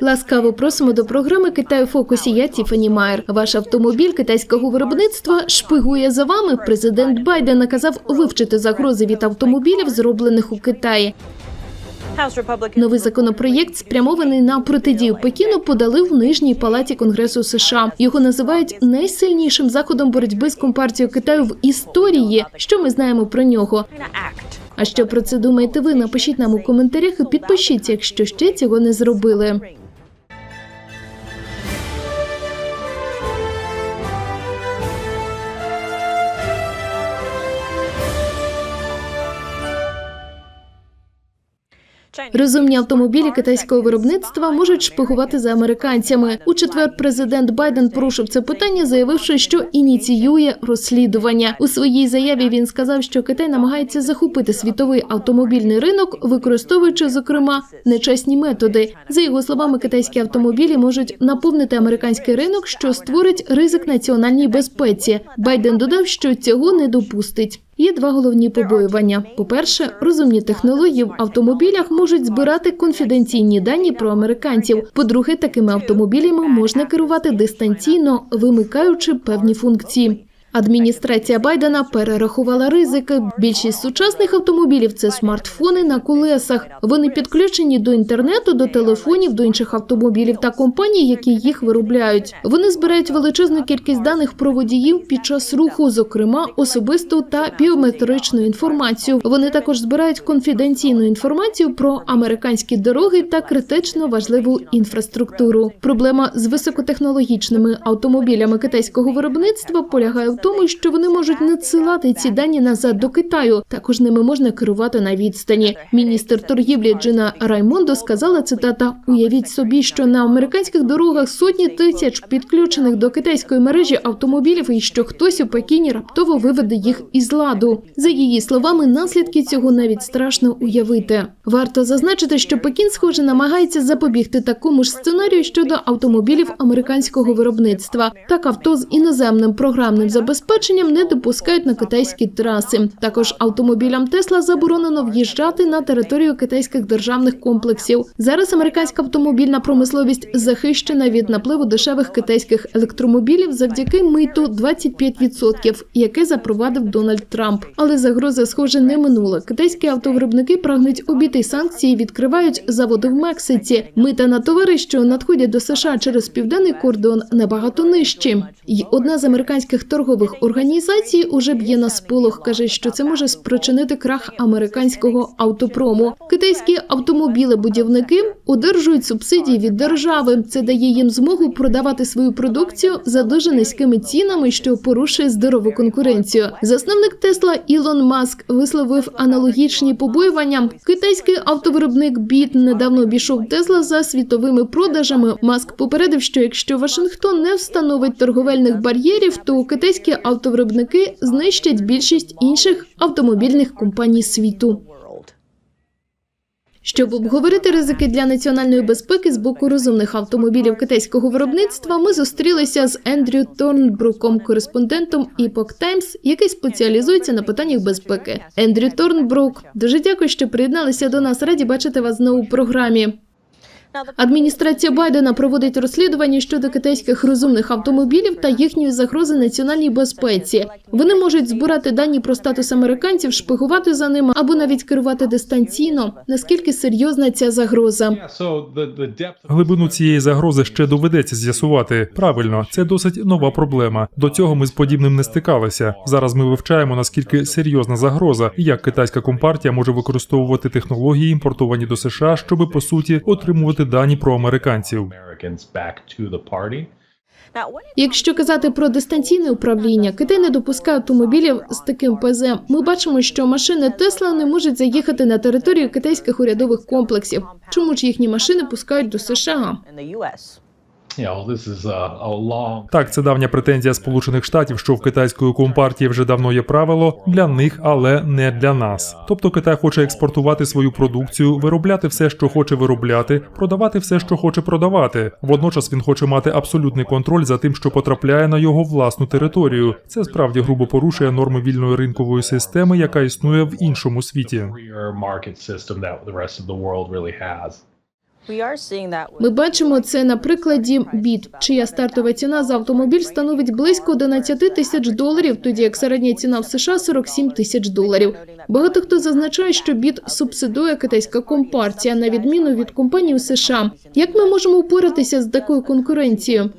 Ласкаво просимо до програми Китай у фокусі. Я Тіфані Майер. Ваш автомобіль китайського виробництва шпигує за вами. Президент Байден наказав вивчити загрози від автомобілів, зроблених у Китаї. Новий законопроєкт, спрямований на протидію Пекіну, подали в нижній палаті Конгресу США. Його називають найсильнішим заходом боротьби з компартією Китаю в історії. Що ми знаємо про нього? А що про це думаєте ви? Напишіть нам у коментарях і підпишіться, якщо ще цього не зробили. Розумні автомобілі китайського виробництва можуть шпигувати за американцями. У четвер президент Байден порушив це питання, заявивши, що ініціює розслідування. У своїй заяві він сказав, що Китай намагається захопити світовий автомобільний ринок, використовуючи зокрема нечесні методи. За його словами, китайські автомобілі можуть наповнити американський ринок, що створить ризик національній безпеці. Байден додав, що цього не допустить. Є два головні побоювання. По-перше, розумні технології в автомобілях можуть збирати конфіденційні дані про американців. По-друге, такими автомобілями можна керувати дистанційно, вимикаючи певні функції. Адміністрація Байдена перерахувала ризики. Більшість сучасних автомобілів це смартфони на колесах. Вони підключені до інтернету, до телефонів, до інших автомобілів та компаній, які їх виробляють. Вони збирають величезну кількість даних про водіїв під час руху, зокрема особисту та біометричну інформацію. Вони також збирають конфіденційну інформацію про американські дороги та критично важливу інфраструктуру. Проблема з високотехнологічними автомобілями китайського виробництва полягає в тому, що вони можуть надсилати ці дані назад до Китаю. Також ними можна керувати на відстані. Міністр торгівлі Джина Раймондо сказала цитата: Уявіть собі, що на американських дорогах сотні тисяч підключених до китайської мережі автомобілів, і що хтось у Пекіні раптово виведе їх із ладу. За її словами, наслідки цього навіть страшно уявити. Варто зазначити, що Пекін, схоже, намагається запобігти такому ж сценарію щодо автомобілів американського виробництва. Так авто з іноземним програмним забезпеченням не допускають на китайські траси. Також автомобілям Тесла заборонено в'їжджати на територію китайських державних комплексів. Зараз американська автомобільна промисловість захищена від напливу дешевих китайських електромобілів завдяки миту 25%, яке запровадив Дональд Трамп. Але загроза, схоже, не минула. Китайські автовиробники прагнуть обійти санкції, відкривають заводи в Мексиці. Мита на товари, що надходять до США через південний кордон, набагато нижчі. І одна з американських торгових організацій уже б'є на сполох. каже, що це може спричинити крах американського автопрому. Китайські автомобілебудівники одержують субсидії від держави. Це дає їм змогу продавати свою продукцію за дуже низькими цінами, що порушує здорову конкуренцію. Засновник Тесла Ілон Маск висловив аналогічні побоювання. Китайський автовиробник Біт недавно обійшов Тесла за світовими продажами. Маск попередив, що якщо Вашингтон не встановить торговельних бар'єрів, то китайські автовиробники знищать більшість інших автомобільних компаній світу. Щоб обговорити ризики для національної безпеки з боку розумних автомобілів китайського виробництва, ми зустрілися з Ендрю Торнбруком, кореспондентом Epoch Times, який спеціалізується на питаннях безпеки. Ендрю Торнбрук, дуже дякую, що приєдналися до нас. Раді бачити вас знову у програмі. Адміністрація Байдена проводить розслідування щодо китайських розумних автомобілів та їхньої загрози національній безпеці. Вони можуть збирати дані про статус американців, шпигувати за ними або навіть керувати дистанційно. Наскільки серйозна ця загроза? Глибину цієї загрози ще доведеться з'ясувати. Правильно, це досить нова проблема. До цього ми з подібним не стикалися. Зараз ми вивчаємо наскільки серйозна загроза і як китайська компартія може використовувати технології, імпортовані до США, щоб по суті отримувати дані про американців. Якщо казати про дистанційне управління, Китай не допускає автомобілів з таким ПЗ. Ми бачимо, що машини Тесла не можуть заїхати на територію китайських урядових комплексів. Чому ж їхні машини пускають до США? Long Так, це давня претензія Сполучених Штатів, що в китайської компартії вже давно є правило для них, але не для нас. Тобто Китай хоче експортувати свою продукцію, виробляти все, що хоче виробляти, продавати все, що хоче продавати. Водночас він хоче мати абсолютний контроль за тим, що потрапляє на його власну територію. Це справді грубо порушує норми вільної ринкової системи, яка існує в іншому світі. Ми бачимо це на прикладі біт, чия стартова ціна за автомобіль становить близько 11 тисяч доларів, тоді як середня ціна в США 47 тисяч доларів. Багато хто зазначає, що біт субсидує китайська компартія, на відміну від компаній у США. Як ми можемо впоратися з такою конкуренцією?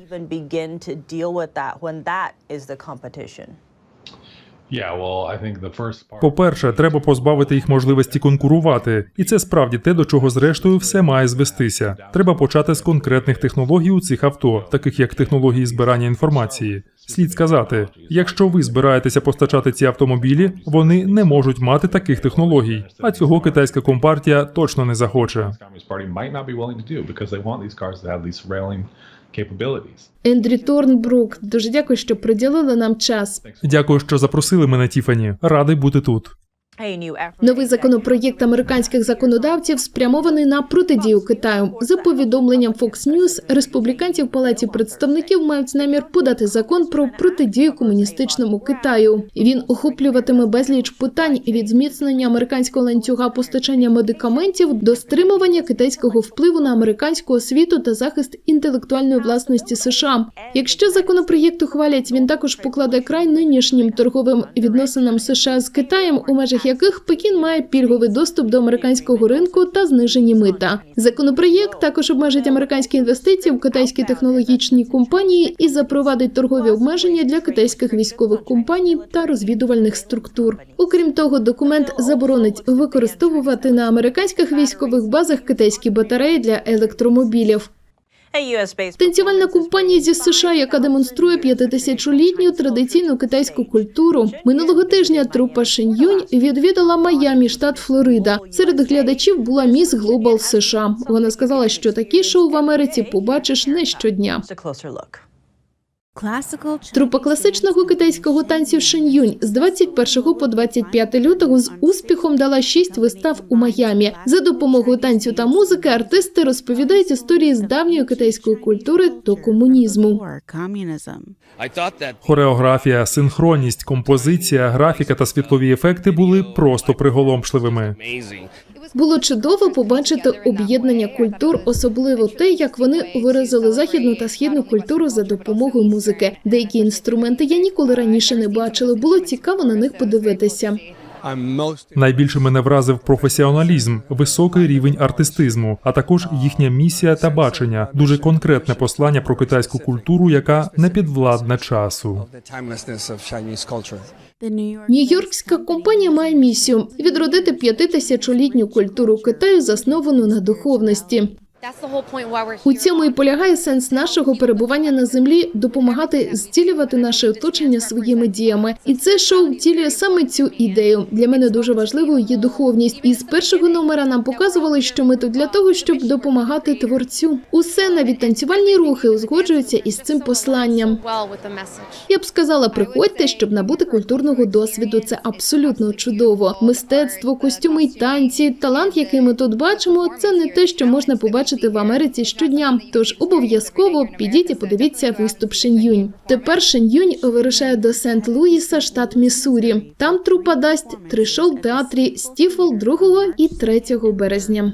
По-перше, треба позбавити їх можливості конкурувати, і це справді те, до чого зрештою все має звестися. Треба почати з конкретних технологій у цих авто, таких як технології збирання інформації. Слід сказати, якщо ви збираєтеся постачати ці автомобілі, вони не можуть мати таких технологій, а цього китайська компартія точно не захоче. Ендрі Торнбрук, дуже дякую, що приділили нам час. Дякую, що запросили мене, Тіфані. Радий бути тут. Новий законопроєкт американських законодавців спрямований на протидію Китаю. За повідомленням Fox News, республіканці в палаті представників мають намір подати закон про протидію комуністичному Китаю. Він охоплюватиме безліч питань від зміцнення американського ланцюга постачання медикаментів до стримування китайського впливу на американську освіту та захист інтелектуальної власності США. Якщо законопроєкт ухвалять, він також покладе край нинішнім торговим відносинам США з Китаєм, у межах яких Пекін має пільговий доступ до американського ринку та знижені мита. Законопроєкт також обмежить американські інвестиції в китайські технологічні компанії і запровадить торгові обмеження для китайських військових компаній та розвідувальних структур. Окрім того, документ заборонить використовувати на американських військових базах китайські батареї для електромобілів. Танцювальна компанія зі США, яка демонструє 50-літню традиційну китайську культуру. Минулого тижня трупа Шеньюнь відвідала Майамі, штат Флорида. Серед глядачів була міс Глобал США. Вона сказала, що такі шоу в Америці побачиш не щодня. Трупа класичного китайського танцю Шиньюнь з 21 по 25 лютого з успіхом дала шість вистав у Майамі. За допомогою танцю та музики артисти розповідають історії з давньої китайської культури до комунізму. Хореографія, синхронність, композиція, графіка та світлові ефекти були просто приголомшливими. Було чудово побачити об'єднання культур, особливо те, як вони виразили західну та східну культуру за допомогою музики. Деякі інструменти я ніколи раніше не бачила. Було цікаво на них подивитися. Найбільше мене вразив професіоналізм, високий рівень артистизму, а також їхня місія та бачення, дуже конкретне послання про китайську культуру, яка не підвладна часу. Нью-Йоркська компанія має місію відродити п'ятитисячолітню культуру Китаю, засновану на духовності. У цьому і полягає сенс нашого перебування на землі допомагати зцілювати наше оточення своїми діями. І це шоу втілює саме цю ідею. Для мене дуже важливою є духовність. І з першого номера нам показували, що ми тут для того, щоб допомагати творцю. Усе навіть танцювальні рухи узгоджуються із цим посланням. Я б сказала, приходьте, щоб набути культурного досвіду. Це абсолютно чудово. Мистецтво, костюми й танці, талант, який ми тут бачимо, це не те, що можна побачити в Америці щодня. Тож обов'язково підіть і подивіться виступ Шен'юнь. Тепер Шен'юнь вирушає до Сент-Луїса, штат Міссурі. Там трупа дасть три шоу театрі Стіфл 2 і 3 березня.